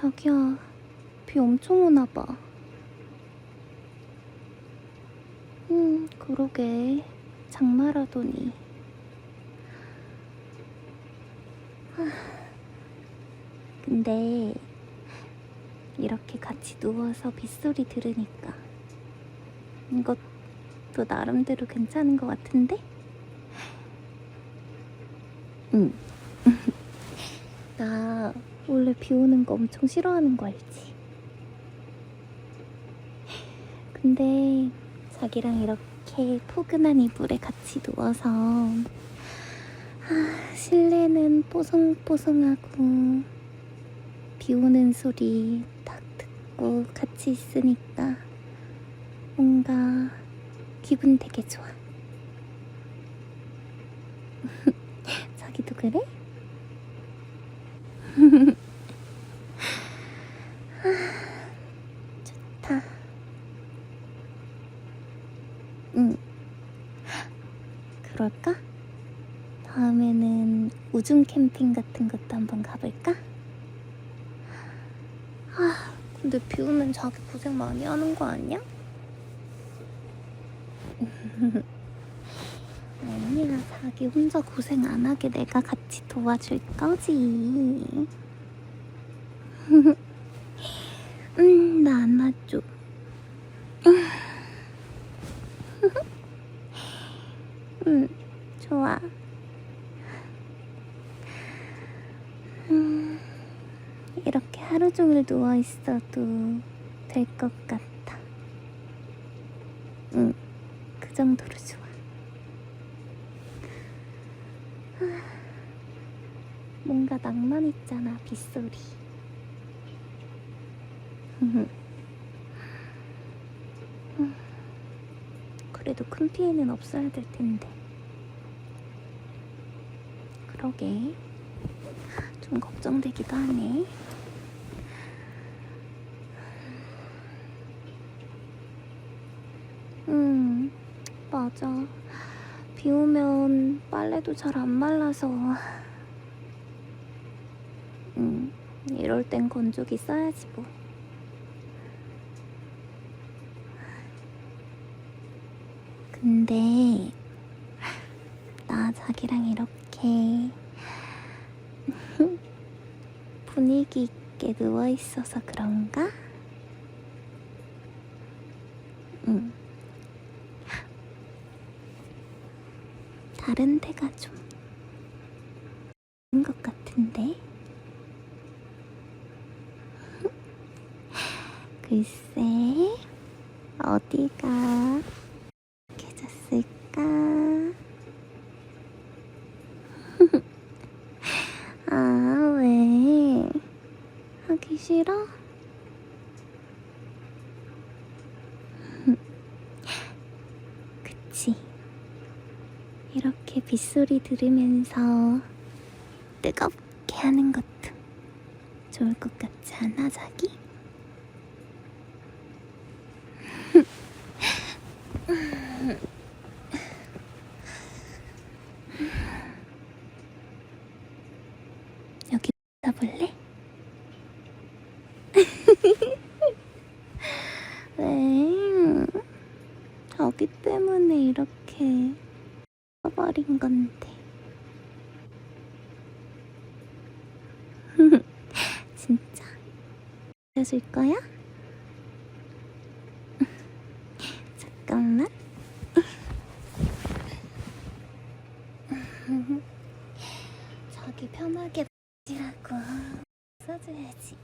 자기야, 비 엄청 오나 봐. 음, 그러게. 장마라더니. 하, 근데 이렇게 같이 누워서 빗소리 들으니까 이것도 나름대로 괜찮은 것 같은데? 응. 나 원래 비 오는 거 엄청 싫어하는 거 알지? 근데 자기랑 이렇게 포근한 이불에 같이 누워서 아, 실내는 뽀송뽀송하고 비 오는 소리 딱 듣고 같이 있으니까 뭔가 기분 되게 좋아. 자기도 그래? 좋다. 응. 그럴까? 다음에는 우중 캠핑 같은 것도 한번 가볼까? 아, 근데 비 오면 자기 고생 많이 하는 거 아니야? 아니야, 자기 혼자 고생 안 하게 내가 같이 도와줄 거지. 음, 나 안아줘. 음, 좋아. 음, 이렇게 하루 종일 누워 있어도 될 것 같아. 응, 그 정도로 좋아. 아, 뭔가 낭만 있잖아, 빗소리. 음, 그래도 큰 피해는 없어야 될 텐데. 그러게. 좀 걱정되기도 하네. 음, 맞아. 비 오면 빨래도 잘 안 말라서. 음, 이럴 땐 건조기 써야지 뭐. 근데 나 자기랑 이렇게 분위기 있게 누워 있어서 그런가? 응. 다른 데가 좀 있는 것 같은데? 글쎄, 어디가 잤을까? 아, 왜? 하기 싫어? 그치. 이렇게 빗소리 들으면서 뜨겁게 하는 것도 좋을 것 같지 않아, 자기? 여기 가볼래? 왜? 자기 때문에 이렇게 버린 건데. 진짜? 해줄 거야? 잠깐만. 자기 편하게 지라고 써줘야지.